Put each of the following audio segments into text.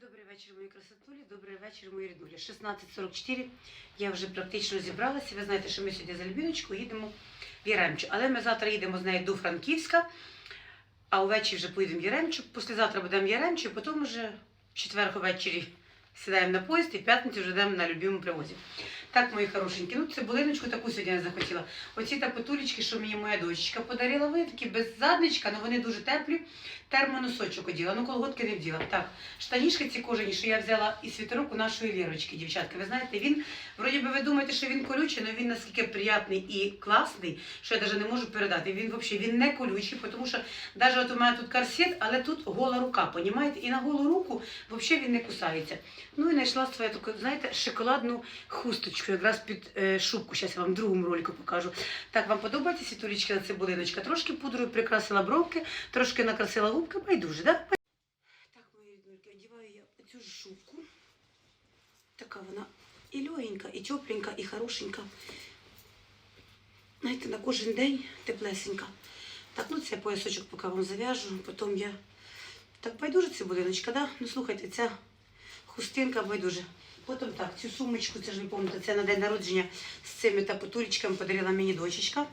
Добрий вечір, мої красотулі, добрий вечір, мої ріднулі. 16.44, я вже практично зібралася. Ви знаєте, що ми сьогодні за Альбіночкою їдемо в Яремчу. Але ми завтра їдемо з нею до Франківська, а увечері вже поїдемо в Яремчу. Післязавтра будемо в Яремчу, потім вже в четвер ввечері сідаємо на поїзд і в п'ятницю вже йдемо на любимому привозі. Так, мої хорошенькі, ну цибулиночку таку сьогодні я захотіла. Оці тапотулечки, що мені моя дочечка подарила, вони такі без задничка, але вони дуже теплі. Термоносочок оділа, ну колготки не вділа. Так, штанішки ці кожані, що я взяла і світерок у нашої Лірочки, дівчатка. Ви знаєте, він, вроді би ви думаєте, що він колючий, але він наскільки приятний і класний, що я навіть не можу передати. Він взагалі він не колючий, тому що навіть от у мене тут корсет, але тут гола рука, понімаєте? І на голу руку взагалі він не кусається. Ну і знайшла свою знаєте, шоколадну хусточку, якраз під е, шубку. Зараз я вам в другому ролику покажу. Так, вам подобається світулечки на цибулиночка? Трошки пудрою прикрасила бровки, трошки накрасила губки, байдуже, да? Так, мої ріднульки, одягаю я цю шубку. Така вона і легенька, і тепленька, і хорошенька. Знаєте, на кожен день теплесенька. Так, ну це поясочок поки вам зав'яжу, потім я. Так, байдуже цибулиночка, да? Ну слухайте, ця хустинка байдуже. Потім так, цю сумочку, це ж ви пам'ятаєте, це на день народження з цими тапотулечками подарила мені дочечка.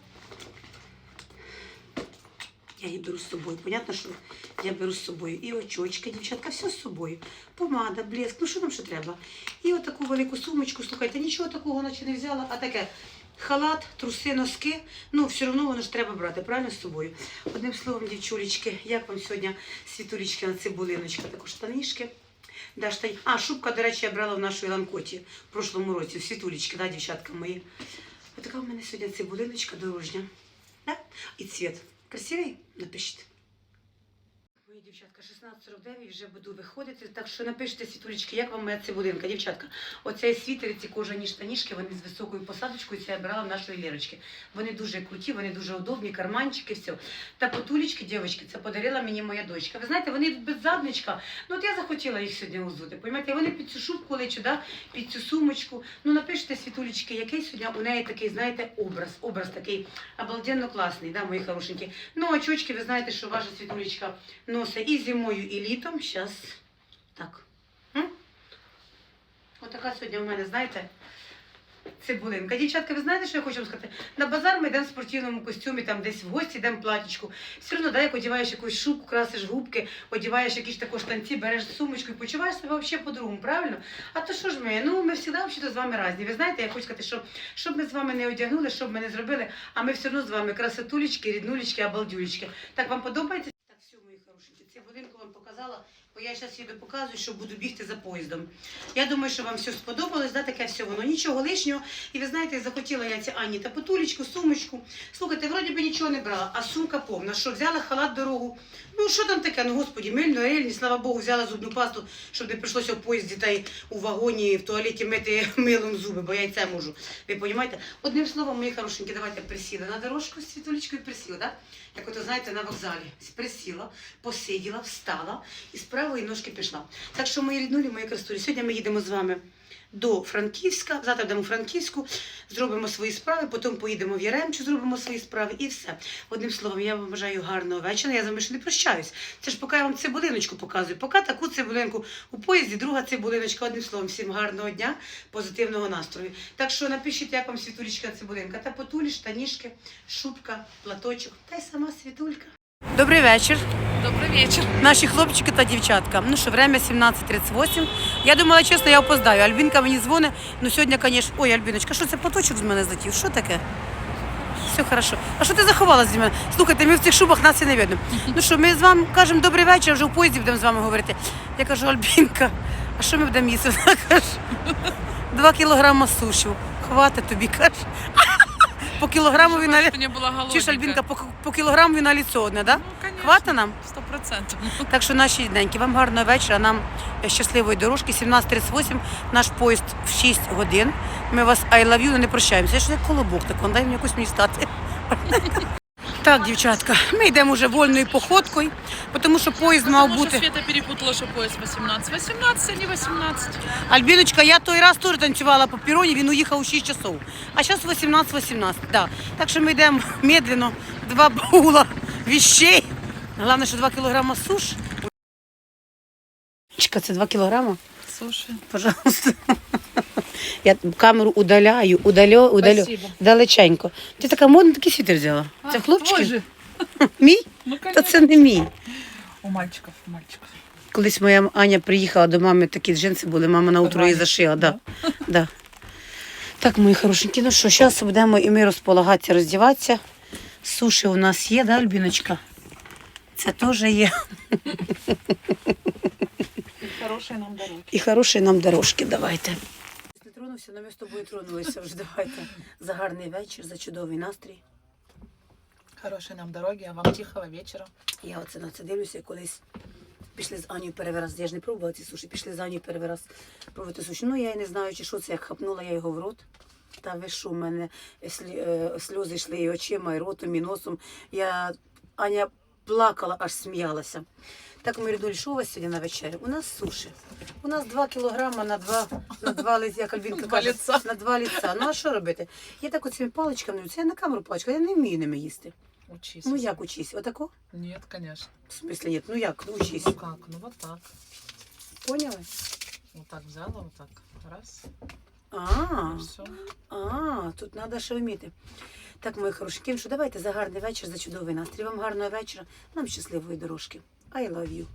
Я її беру з собою. Понятно, що я беру з собою і очочки, дівчатка, все з собою. Помада, блеск, ну що нам ще треба. І отаку велику сумочку, слухайте, нічого такого наче не взяла, а таке халат, труси, носки. Ну, все одно воно ж треба брати, правильно з собою. Одним словом, дівчулечки, як вам сьогодні світулечки на цибулиночка, також штанішки. Да, штань... А, шубка, до речі, я брала в нашій ланкоті в прошлому році, в світулечки, да, дівчатка мої. Отака в мене сьогодні цибулиночка дорожня. Да? І цвіт. Красивий? Напишіть. Дівчатка, 16.49 вже буду виходити, так що напишіть світулечки, як вам моя цибулинка, дівчатка. Оцей світер, ці кожані штанішки, вони з високою посадочкою, це я брала в нашої Лірочки. Вони дуже круті, вони дуже удобні, карманчики, все. Та потулечки, дівчатки, це подарила мені моя дочка. Ви знаєте, вони без задничка. Ну от я захотіла їх сьогодні узути. Поймаєте, вони під цю шубку лечу, да? під цю сумочку. Ну напишіть, світулечки, який сьогодні у неї такий, знаєте, образ. Образ такий обалденно класний, да, мої хорошенькі. Ну, очочки, ви знаєте, що ваша світулечка носить і зимою, і літом. Зараз так. Отака сьогодні у мене, знаєте, цибулинка. Дівчатка, ви знаєте, що я хочу вам сказати? На базар ми йдемо в спортивному костюмі, там десь в гості йдемо платічку. Все одно, да, як одягаєш якусь шубку, красиш губки, одягаєш якісь також штанці, береш сумочку і почуваєш себе взагалі по-другому, правильно? А то що ж ми? Ну, ми завжди взагалі з вами різні. Ви знаєте, я хочу сказати, що щоб ми з вами не одягнули, щоб ми не зробили, а ми все одно з вами красотулечки, ріднулечки, обалдюлечки. Так вам подобається? Мої цю будинку вам показала, бо я зараз їду показую, що буду бігти за поїздом. Я думаю, що вам все сподобалось, да, таке все воно, нічого лишнього. І ви знаєте, захотіла я ці Ані та потулечку, сумочку. Слухайте, вроді би нічого не брала, а сумка повна. Що взяла халат дорогу. Ну що там таке? Ну господі, мильно, рельні, слава Богу, взяла зубну пасту, щоб не прийшлося в поїзді та й у вагоні, в туалеті мити милом зуби, бо я і це можу. Ви розумієте? Одним словом, мої хорошенькі, давайте присіли на дорожку з світулечкою присіла, да? Як ото, знаєте, на вокзалі. Присіла, посиділа, встала і з правої ножки пішла. Так що, мої ріднулі, мої красулі, сьогодні ми їдемо з вами до Франківська. Завтра йдемо у Франківську, зробимо свої справи, потім поїдемо в Яремчу, зробимо свої справи і все. Одним словом, я вам бажаю гарного вечора. Я з вами ще не прощаюсь. Це ж поки я вам цибулиночку показую. Поки таку цибулинку у поїзді, друга цибулиночка. Одним словом, всім гарного дня, позитивного настрою. Так що напишіть, як вам світулечка цибулинка. Та потулі, штанішки, шубка, платочок та й сама світулька. Добрий вечір. Добрый вечер. Наші хлопчики та дівчатка. Ну що, время 17.38. Я думала, чесно, я опоздаю. Альбінка мені дзвонить. Ну сьогодні, звісно. Ой, Альбіночка, що це платочок з мене злетів? Що таке? Все хорошо. А що ти заховалась з мене? Слухайте, ми в цих шубах нас і не видно. Ну що, ми з вами кажемо добрий вечір, вже в поїзді будемо з вами говорити. Я кажу, Альбінка, а що ми будемо їсти? Вона каже, два кілограма сушу. Хватить тобі, каже. По кілограмові на лі- ж Альбінка по, по кілограмові на ліцо одне, да? Ну, Хвата нам? Сто процентов. Так що наші деньки, вам гарного вечора, нам щасливої дорожки. 17.38, наш поїзд в 6 годин. Ми вас I love you, не прощаємося. Я ж як колобок, так дай мені якусь мені стати. Так, дівчатка, ми йдемо вже вольною походкою, тому що поїзд мав Потому бути. Света перепутала, что поезд 18. 18, а не 18. Альбіночка, я той раз теж танцювала по піроні, він уїхав у 6 часов. А зараз 18-18, да. Так що ми йдемо медленно, два баула віщей. Головне, що 2 кілограма суш. Це 2 кілограма? Слушай. Пожалуйста. Я камеру удаляю, удалю, удалю. Спасибо. Далеченько. Ти така модна, такий світер взяла. Це А, хлопчики? твой же. Мій? Ну, Та це не мій. У мальчиков, у мальчиков. Колись моя Аня приїхала до мами, такі джинси були, мама на утро її зашила. Да. Да. Так, мої хорошенькі, ну що, зараз будемо і ми розполагатися, роздіватися. Суші у нас є, да, Альбіночка? Це теж є. Хорошие нам дороги. І хороші нам дорожки, давайте. Не тронувся, але ми з тобою тронулися вже. Давайте. За гарний вечір, за чудовий настрій. Хорошие нам дороги, а вам тихого вечера. Я оце на це дивлюся, колись пішли з Анею перший раз. Я ж не пробувала ці суші, пішли з Анею перший раз пробувати суші. Ну, я й не знаю, чи що це, як хапнула я його в рот. Та ви що, в мене е, сльози йшли і очима, і ротом, і носом. Я, Аня плакала, аж сміялася. Так, ми ріднулі, що у вас сьогодні на вечерю? У нас суші. У нас 2 кілограма на два, на два лиця, як Альбінка каже, на два лиця. Ну а що робити? Я так оцими паличками, це я на камеру паличка, я не вмію ними їсти. Учись. Ну як учись? Отако? Нет, конечно. В смысле нет? Ну як? Ну учись. Ну как? Ну вот так. Поняли? Вот так взяла, вот так. Раз. А, а, тут треба ще вміти. Так, мої хороші, що давайте за гарний вечір, за чудовий настрій. Вам гарного вечора, нам щасливої дорожки. I love you.